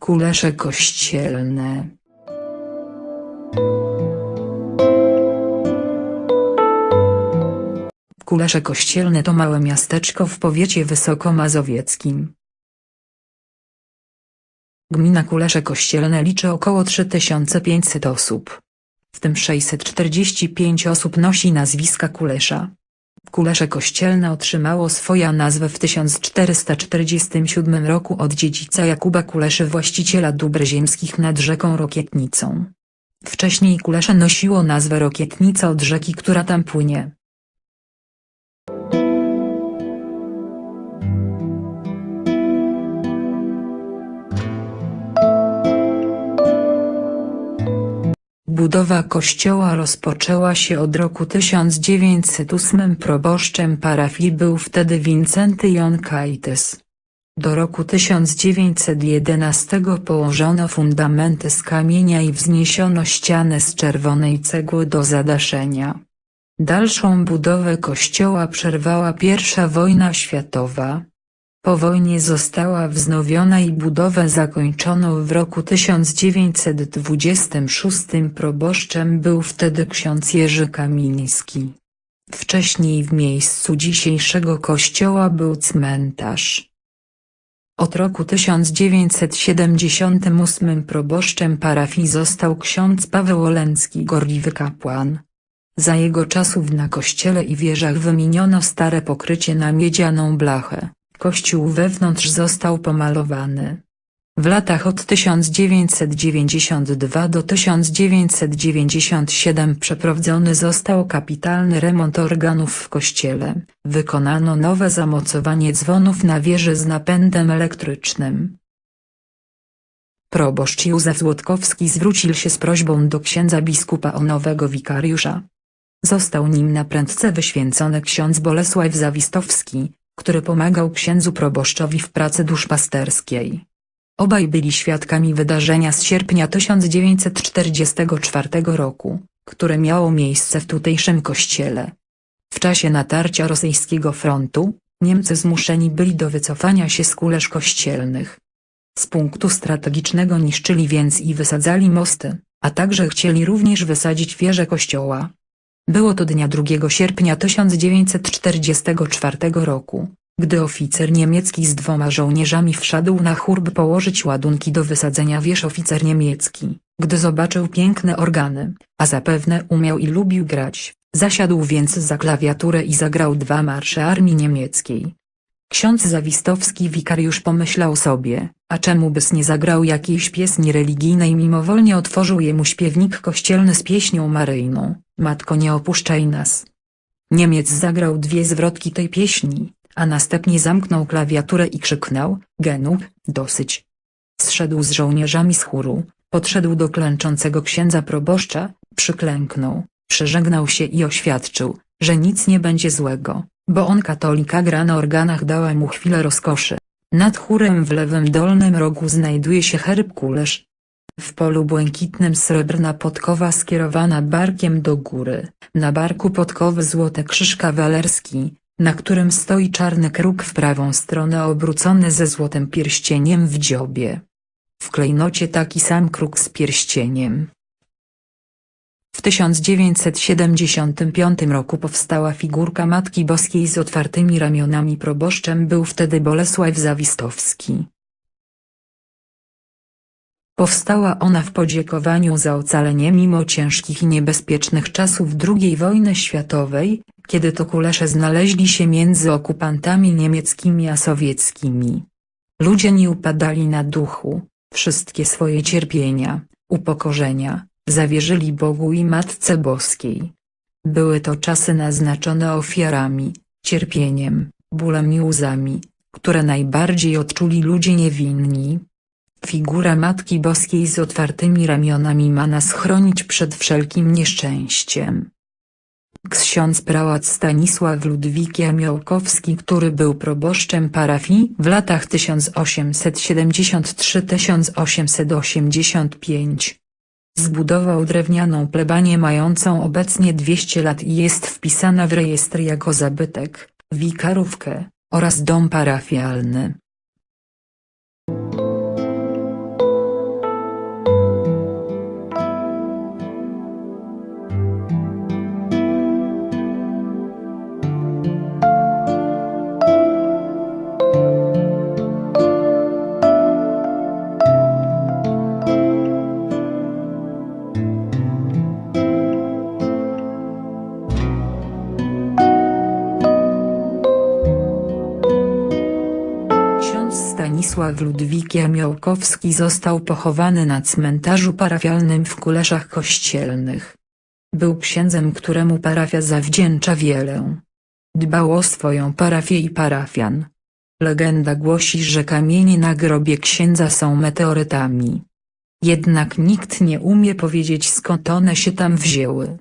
Kulesze kościelne Kulesze Kościelne to małe miasteczko w powiecie wysokomazowieckim. Gmina Kulesze Kościelne liczy około 3500 osób. W tym 645 osób nosi nazwiska Kulesza. Kulesze Kościelne otrzymało swoją nazwę w 1447 roku od dziedzica Jakuba Kuleszy właściciela dóbr ziemskich nad rzeką Rokietnicą. Wcześniej Kulesze nosiło nazwę Rokietnica od rzeki która tam płynie. Budowa kościoła rozpoczęła się od roku 1908 proboszczem parafii był wtedy Wincenty Jon Kajtys. Do roku 1911 położono fundamenty z kamienia i wzniesiono ścianę z czerwonej cegły do zadaszenia. Dalszą budowę kościoła przerwała I wojna światowa. Po wojnie została wznowiona i budowę zakończono w roku 1926 proboszczem był wtedy ksiądz Jerzy Kamiński. Wcześniej w miejscu dzisiejszego kościoła był cmentarz. Od roku 1978 proboszczem parafii został ksiądz Paweł Olencki gorliwy kapłan. Za jego czasów na kościele i wieżach wymieniono stare pokrycie na miedzianą blachę. Kościół wewnątrz został pomalowany. W latach od 1992 do 1997 przeprowadzony został kapitalny remont organów w kościele, wykonano nowe zamocowanie dzwonów na wieży z napędem elektrycznym. Proboszcz Józef Złotkowski zwrócił się z prośbą do księdza biskupa o nowego wikariusza. Został nim na prędce wyświęcony ksiądz Bolesław Zawistowski, który pomagał księdzu proboszczowi w pracy duszpasterskiej. Obaj byli świadkami wydarzenia z sierpnia 1944 roku, które miało miejsce w tutejszym kościele. W czasie natarcia rosyjskiego frontu, Niemcy zmuszeni byli do wycofania się z kulesz kościelnych. Z punktu strategicznego niszczyli więc i wysadzali mosty, a także chcieli również wysadzić wieżę kościoła. Było to dnia 2 sierpnia 1944 roku, gdy oficer niemiecki z dwoma żołnierzami wszedł na chórb położyć ładunki do wysadzenia wież oficer niemiecki, gdy zobaczył piękne organy, a zapewne umiał i lubił grać, zasiadł więc za klawiaturę i zagrał dwa marsze armii niemieckiej. Ksiądz Zawistowski wikariusz pomyślał sobie, a czemu bys nie zagrał jakiejś pieśni religijnej? Mimowolnie otworzył jemu śpiewnik kościelny z pieśnią maryjną, Matko nie opuszczaj nas. Niemiec zagrał dwie zwrotki tej pieśni, a następnie zamknął klawiaturę i krzyknął, Genug, dosyć. Zszedł z żołnierzami z chóru, podszedł do klęczącego księdza proboszcza, przyklęknął, przeżegnał się i oświadczył, że nic nie będzie złego, bo on katolika gra na organach dała mu chwilę rozkoszy. Nad chórem w lewym dolnym rogu znajduje się herb kulesz. W polu błękitnym srebrna podkowa skierowana barkiem do góry, na barku podkowy złoty krzyż kawalerski, na którym stoi czarny kruk w prawą stronę obrócony ze złotym pierścieniem w dziobie. W klejnocie taki sam kruk z pierścieniem. W 1975 roku powstała figurka Matki Boskiej z otwartymi ramionami proboszczem był wtedy Bolesław Zawistowski. Powstała ona w podziękowaniu za ocalenie mimo ciężkich i niebezpiecznych czasów II wojny światowej, kiedy to kulesze znaleźli się między okupantami niemieckimi a sowieckimi. Ludzie nie upadali na duchu, wszystkie swoje cierpienia, upokorzenia, zawierzyli Bogu i Matce Boskiej. Były to czasy naznaczone ofiarami, cierpieniem, bólem i łzami, które najbardziej odczuli ludzie niewinni. Figura Matki Boskiej z otwartymi ramionami ma nas chronić przed wszelkim nieszczęściem. Ksiądz prałat Stanisław Ludwik Jamiołkowski który był proboszczem parafii w latach 1873–1885. Zbudował drewnianą plebanię mającą obecnie 200 lat i jest wpisana w rejestr jako zabytek, wikarówkę, oraz dom parafialny. Bolesław Ludwik Jamiołkowski został pochowany na cmentarzu parafialnym w Kuleszach Kościelnych. Był księdzem, któremu parafia zawdzięcza wiele. Dbał o swoją parafię i parafian. Legenda głosi, że kamienie na grobie księdza są meteorytami. Jednak nikt nie umie powiedzieć skąd one się tam wzięły.